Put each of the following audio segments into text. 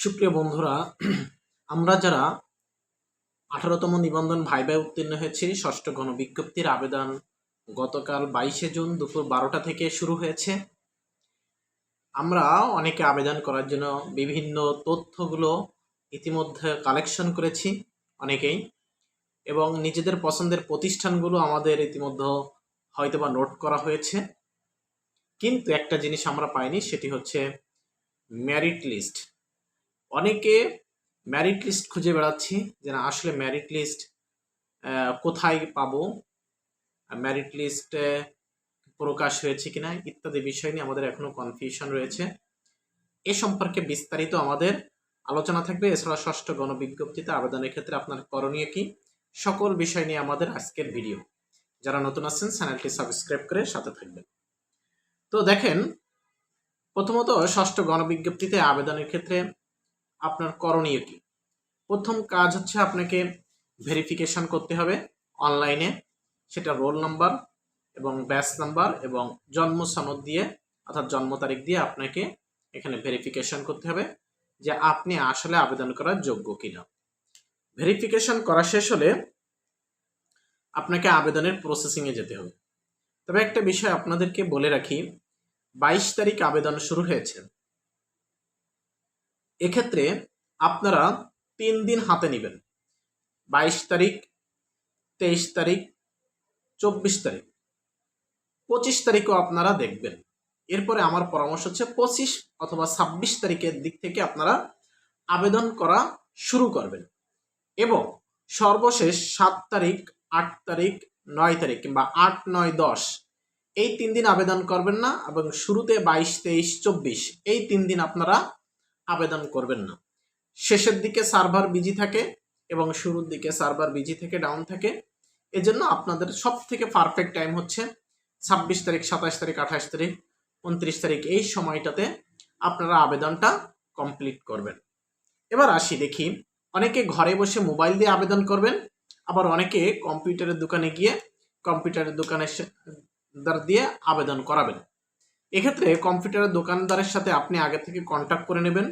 সুপ্রিয় বন্ধুরা, আমরা যারা আঠারোতম নিবন্ধন ভাইবায় উত্তীর্ণ হয়েছি, ষষ্ঠ গণবিজ্ঞপ্তির আবেদন গতকাল বাইশে জুন দুপুর বারোটা থেকে শুরু হয়েছে। আমরা অনেকে আবেদন করার জন্য বিভিন্ন তথ্যগুলো ইতিমধ্যে কালেকশন করেছি অনেকেই, এবং নিজেদের পছন্দের প্রতিষ্ঠানগুলো আমাদের ইতিমধ্যে হয়তোবা নোট করা হয়েছে। কিন্তু একটা জিনিস আমরা পাইনি, সেটি হচ্ছে মেরিট লিস্ট অনেকে ম্যারিট লিস্ট খুঁজে বেড়াচ্ছি যে না, আসলে ম্যারিট লিস্ট কোথায় পাবো? ম্যারিট লিস্ট প্রকাশ হয়েছে কিনা ইত্যাদি বিষয় নিয়ে আমাদের এখনও কনফিউশন রয়েছে। এ সম্পর্কে বিস্তারিত আমাদের আলোচনা থাকবে। এছাড়া ষষ্ঠ গণবিজ্ঞপ্তিতে আবেদনের ক্ষেত্রে আপনার করণীয় কি? সকল বিষয় নিয়ে আমাদের আজকের ভিডিও যারা নতুন আছেন চ্যানেলটি সাবস্ক্রাইব করে সাথে থাকবেন। তো দেখেন, প্রথমত ষষ্ঠ গণবিজ্ঞপ্তিতে আবেদনের ক্ষেত্রে আপনার করণীয় কি? প্রথম কাজ হচ্ছে আপনাকে ভেরিফিকেশন করতে হবে অনলাইনে সেটা রোল নাম্বার এবং ব্যাচ নাম্বার এবং জন্ম সনদ দিয়ে, অর্থাৎ জন্ম তারিখ দিয়ে আপনাকে এখানে ভেরিফিকেশন করতে হবে যে আপনি আসলে আবেদন করার যোগ্য কিনা। ভেরিফিকেশন করা শেষ হলে আপনাকে আবেদনের প্রসেসিংয়ে যেতে হবে। তবে একটা বিষয় আপনাদেরকে বলে রাখি, বাইশ তারিখ আবেদন শুরু হয়েছে। এক্ষেত্রে আপনারা তিন দিন হাতে নেবেন। বাইশ তারিখ, তেইশ তারিখ, চব্বিশ তারিখ। পঁচিশ তারিখও আপনারা দেখবেন। এরপরে আমার পরামর্শ হচ্ছে পঁচিশ অথবা ছাব্বিশ তারিখের দিক থেকে আপনারা আবেদন করা শুরু করবেন। এবং সর্বশেষ সাত তারিখ, আট তারিখ, নয় তারিখ কিংবা আট, নয়, দশ, এই তিন দিন আবেদন করবেন না এবং শুরুতে বাইশ, তেইশ, চব্বিশ, এই তিন দিন আপনারা আবেদন করবেন না। শেষের দিকে সার্ভার বিজি থাকে এবং শুরুর দিকে সার্ভার বিজি থেকে ডাউন থাকে। এজন্য আপনাদের সব থেকে পারফেক্ট টাইম হচ্ছে ছাব্বিশ তারিখ, সাতাশ তারিখ, আঠাশ তারিখ, উনত্রিশ তারিখ এই সময়টাতে আপনারা আবেদনটা কমপ্লিট করবেন। এবার আসি দেখি, অনেকে ঘরে বসে মোবাইল দিয়ে আবেদন করবেন, আবার অনেকে কম্পিউটারের দোকানে গিয়ে কম্পিউটারের দোকানে দিয়ে আবেদন করাবেন। এক্ষেত্রে কম্পিউটারের দোকানদারের সাথে আপনি আগে থেকে কন্ট্যাক্ট করে নেবেন।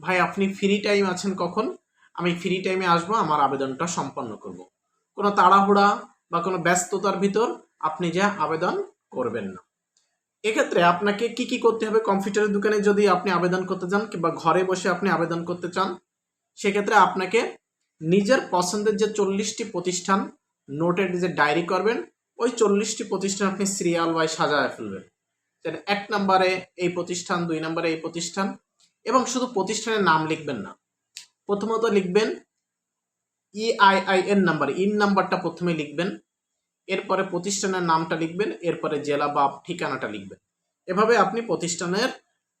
ভাই, আপনি ফ্রি টাইম আছেন কখন? আমি ফ্রি টাইমে আসব, আমার আবেদনটা সম্পন্ন করব। কোনো তাড়াহুড়া বা কোনো ব্যস্ততার ভিতর আপনি যা আবেদন করবেন না। এক্ষেত্রে আপনাকে কি কি করতে হবে? কম্পিউটারের দোকানে যদি আপনি আবেদন করতে চান কিংবা ঘরে বসে আপনি আবেদন করতে চান, সেক্ষেত্রে আপনাকে নিজের পছন্দের যে চল্লিশটি প্রতিষ্ঠান নোটের যে ডায়েরি করবেন, ওই চল্লিশটি প্রতিষ্ঠান আপনি সিরিয়াল ওয়াই সাজায় ফেলবেন। এক নম্বরে এই প্রতিষ্ঠান, দুই নম্বরে এই প্রতিষ্ঠান এবং শুধু প্রতিষ্ঠানের নাম লিখবেন না। প্রথমত লিখবেন ইআইআইএন নাম্বার ইন নাম্বারটা প্রথমে লিখবেন, এরপরে প্রতিষ্ঠানের নামটা লিখবেন, এরপরে জেলা বা ঠিকানাটা লিখবেন। এভাবে আপনি প্রতিষ্ঠানের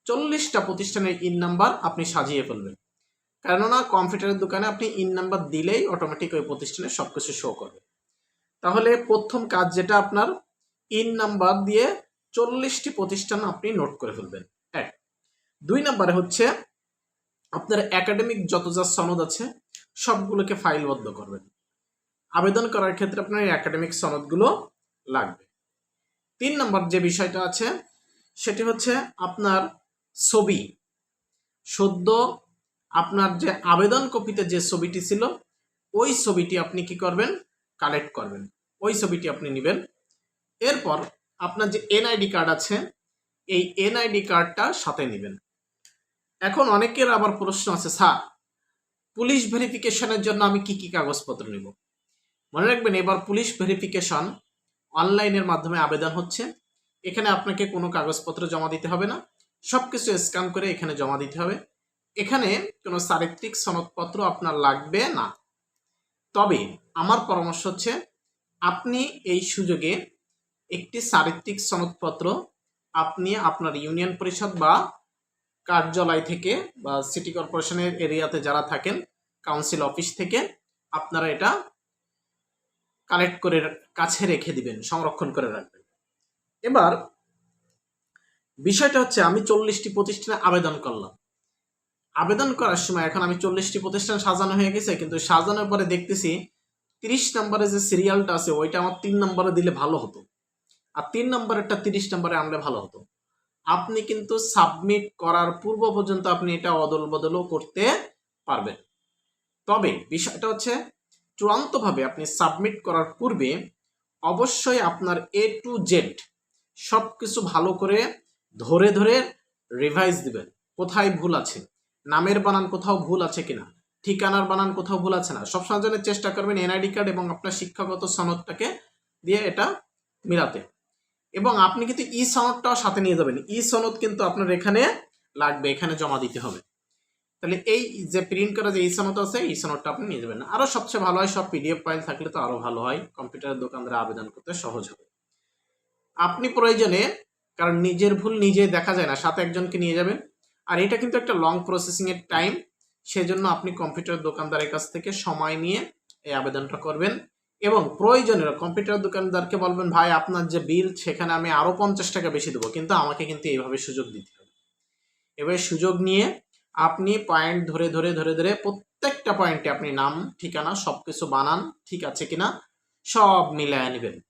চল্লিশটা প্রতিষ্ঠানের ইন নাম্বার আপনি সাজিয়ে ফেলবেন। কেননা কম্পিউটারের দোকানে আপনি ইন নাম্বার দিলেই অটোমেটিক ওই প্রতিষ্ঠানে সব কিছু শো করবে। তাহলে প্রথম কাজ যেটা আপনার ইন নাম্বার দিয়ে চল্লিশটি প্রতিষ্ঠান আপনি নোট করে ফেলবেন। দুই নম্বরে হচ্ছে আপনার একাডেমিক যত যা সনদ আছে, সবগুলোকে ফাইলবদ্ধ করবেন। আবেদন করার ক্ষেত্রে আপনার একাডেমিক সনদগুলো লাগবে। তিন নম্বর যে বিষয়টা আছে, সেটি হচ্ছে আপনার ছবি। সদ্য আপনার যে আবেদন কপিতে যে ছবিটি ছিল, ওই ছবিটি আপনি কি করবেন? কালেক্ট করবেন। ওই ছবিটি আপনি নেবেন। এরপর আপনার যে এনআইডি কার্ড আছে, এই এনআইডি কার্ডটা সাথে নেবেন। এখন অনেকের আবার প্রশ্ন আছে, স্যার, পুলিশ ভেরিফিকেশনের জন্য আমি কি কি কাগজপত্র নেব? মনে রাখবেন, এবার পুলিশ ভেরিফিকেশন অনলাইনের মাধ্যমে আবেদন হচ্ছে। এখানে আপনাকে কোনো কাগজপত্র জমা দিতে হবে না। সব কিছু স্ক্যান করে এখানে জমা দিতে হবে। এখানে কোনো চারিত্রিক সনদপত্র আপনার লাগবে না। তবে আমার পরামর্শ হচ্ছে, আপনি এই সুযোগে একটি চারিত্রিক সনদপত্র আপনি আপনার ইউনিয়ন পরিষদ বা কার্যালয় থেকে বা সিটি কর্পোরেশনের এরিয়াতে যারা থাকেন, কাউন্সিল অফিস থেকে, আপনারা এটা কালেক্ট করে কাছে রেখে দিবেন, সংরক্ষণ করে রাখবেন। এবার, বিষয়টা হচ্ছে আমি চল্লিশটি প্রতিষ্ঠানে আবেদন করলাম। আবেদন করার সময় এখন আমি চল্লিশটি প্রতিষ্ঠান সাজানো হয়ে গেছে, কিন্তু সাজানোর পরে দেখতেছি তিরিশ নম্বরে যে সিরিয়ালটা আছে, ওইটা আমার তিন নম্বরে দিলে ভালো হতো। আর তিন নম্বরেরটা তিরিশ নম্বরে আনলে ভালো হতো। আপনি কিন্তু সাবমিট করার পূর্ব পর্যন্ত আপনি এটা অদল বদলও করতে পারবেন। তবে বিষয়টা হচ্ছে, চূড়ান্তভাবে আপনি সাবমিট করার পূর্বে অবশ্যই আপনার এ টু জেড সব কিছু ভালো করে ধরে ধরে রিভাইজ দিবেন। কোথায় ভুল আছে? নামের বানান কোথাও ভুল আছে কিনা? ঠিকানার বানান কোথাও ভুল আছে না? সবসময় জন্য চেষ্টা করবেন এনআইডি কার্ড এবং আপনার শিক্ষাগত সনদটাকে দিয়ে এটা মিলাতে। এবং আপনি কিন্তু ই সনদটাও সাথে নিয়ে যাবেন। ই সনদ কিন্তু আপনার এখানে লাগবে, এখানে জমা দিতে হবে। তাহলে এই যে প্রিন্ট করা যে ই সনদ আছে এই সনদটা আপনি নিয়ে যাবেন। আরও সবচেয়ে ভালো হয়, সব পিডিএফ ফাইল থাকলে তো আরও ভালো হয়। কম্পিউটারের দোকানদারে আবেদন করতে সহজ হবে। আপনি প্রয়োজনে, কারণ নিজের ভুল নিজে দেখা যায় না, সাথে একজনকে নিয়ে যাবেন। আর এটা কিন্তু একটা লং প্রসেসিংয়ের টাইম সেজন্য আপনি কম্পিউটার দোকানদারের কাছ থেকে সময় নিয়ে এই আবেদনটা করবেন। এবং প্রয়োজনীয় কম্পিউটার দোকানদারকে বলবেন, ভাই, আপনার যে বিল, সেখানে আমি আরও পঞ্চাশ টাকা বেশি দেবো। কিন্তু আমাকে কিন্তু এইভাবে সুযোগ দিতে হবে। এভাবে সুযোগ নিয়ে আপনি পয়েন্ট ধরে ধরে ধরে ধরে প্রত্যেকটা পয়েন্টে আপনি নাম, ঠিকানা, সবকিছু বানান, ঠিক আছে কিনা, সব মিলায় নেবেন।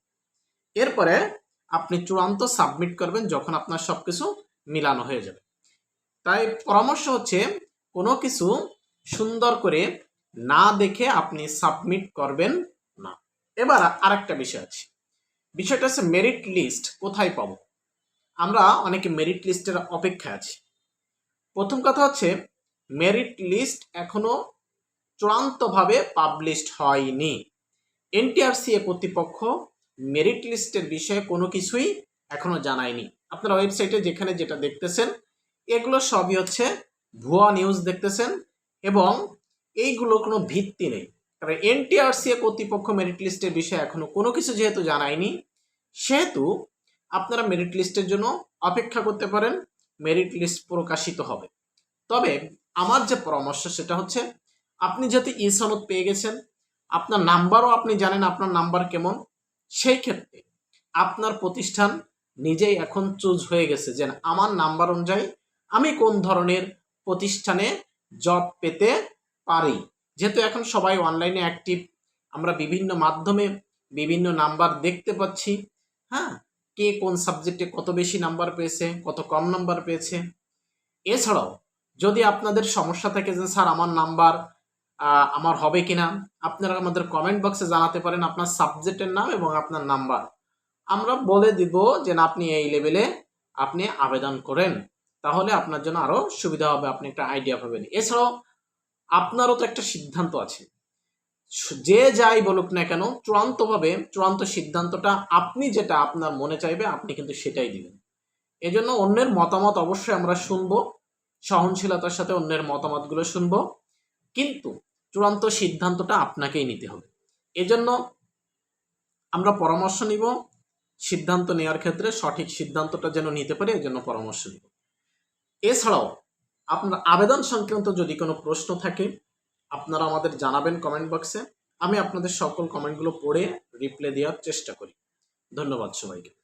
এরপরে আপনি চূড়ান্ত সাবমিট করবেন যখন আপনার সবকিছু মিলানো হয়ে যাবে। তাই পরামর্শ হচ্ছে, কোনো কিছু সুন্দর করে না দেখে আপনি সাবমিট করবেন না। এবার আরেকটা বিষয় আছে। বিষয়টা হচ্ছে মেরিট লিস্ট কোথায় পাবো? আমরা অনেকে মেরিট লিস্টের অপেক্ষায় আছি। প্রথম কথা হচ্ছে মেরিট লিস্ট এখনও চূড়ান্তভাবে পাবলিশড হয়নি। এনটিআরসিএ কর্তৃপক্ষ মেরিট লিস্টের বিষয়ে কোনো কিছুই এখনও জানায়নি। আপনারা ওয়েবসাইটে যেখানে যেটা দেখতেছেন, এগুলো সবই হচ্ছে ভুয়া নিউজ দেখতেছেন এবং এইগুলো কোনো ভিত্তি নেই। কারণ এনটিআরসিএ কর্তৃপক্ষ মেরিট লিস্টের বিষয়ে এখনও কোনো কিছু যেহেতু জানায়নি, সেহেতু আপনারা মেরিট লিস্টের জন্য অপেক্ষা করতে পারেন মেরিট লিস্ট প্রকাশিত হবে। তবে আমার যে পরামর্শ সেটা হচ্ছে, আপনি যাতে ই সনদ পেয়ে গেছেন, আপনার নাম্বারও আপনি জানেন আপনার নাম্বার কেমন, সেই ক্ষেত্রে আপনার প্রতিষ্ঠান নিজেই এখন চুজ হয়ে গেছে যে আমার নাম্বার অনুযায়ী আমি কোন ধরনের প্রতিষ্ঠানে জব পেতে পারি। যেহেতু এখন সবাই অনলাইনে অ্যাক্টিভ আমরা বিভিন্ন মাধ্যমে বিভিন্ন নাম্বার দেখতে পাচ্ছি। হ্যাঁ? কে কোন সাবজেক্টে কত বেশি নাম্বার পেয়েছে, কত কম নাম্বার পেয়েছে। এছাড়াও, যদি আপনাদের সমস্যা থাকে যে, স্যার, আমার নাম্বার আমার হবে কিনা? আপনারা আমাদের কমেন্ট বক্সে জানাতে পারেন আপনার সাবজেক্টের নাম এবং আপনার নাম্বার আমরা বলে দিব যে না আপনি এই লেভেলে আপনি আবেদন করেন। তাহলে আপনার জন্য আরও সুবিধা হবে, আপনি একটা আইডিয়া পাবেন। এছাড়াও আপনারও তো একটা সিদ্ধান্ত আছে। যে যাই বলুক না কেন, চূড়ান্তভাবে, চূড়ান্ত সিদ্ধান্তটা আপনি যেটা আপনার মনে চাইবে, আপনি কিন্তু সেটাই দিবেন। এজন্য অন্যের মতামত অবশ্যই আমরা শুনব, সহনশীলতার সাথে অন্যের মতামতগুলো শুনব, কিন্তু চূড়ান্ত সিদ্ধান্তটা আপনাকেই নিতে হবে। এজন্য আমরা পরামর্শ নিব, সিদ্ধান্ত নেওয়ার ক্ষেত্রে সঠিক সিদ্ধান্তটা যেন নিতে পারে, এজন্য পরামর্শ নিব। এছাড়াও আপনার আবেদন সংক্রান্ত যদি কোনো প্রশ্ন থাকে, আপনারা আমাদের জানাবেন কমেন্ট বক্সে আমি আপনাদের সকল কমেন্টগুলো পড়ে রিপ্লাই দেওয়ার চেষ্টা করি। ধন্যবাদ সবাইকে।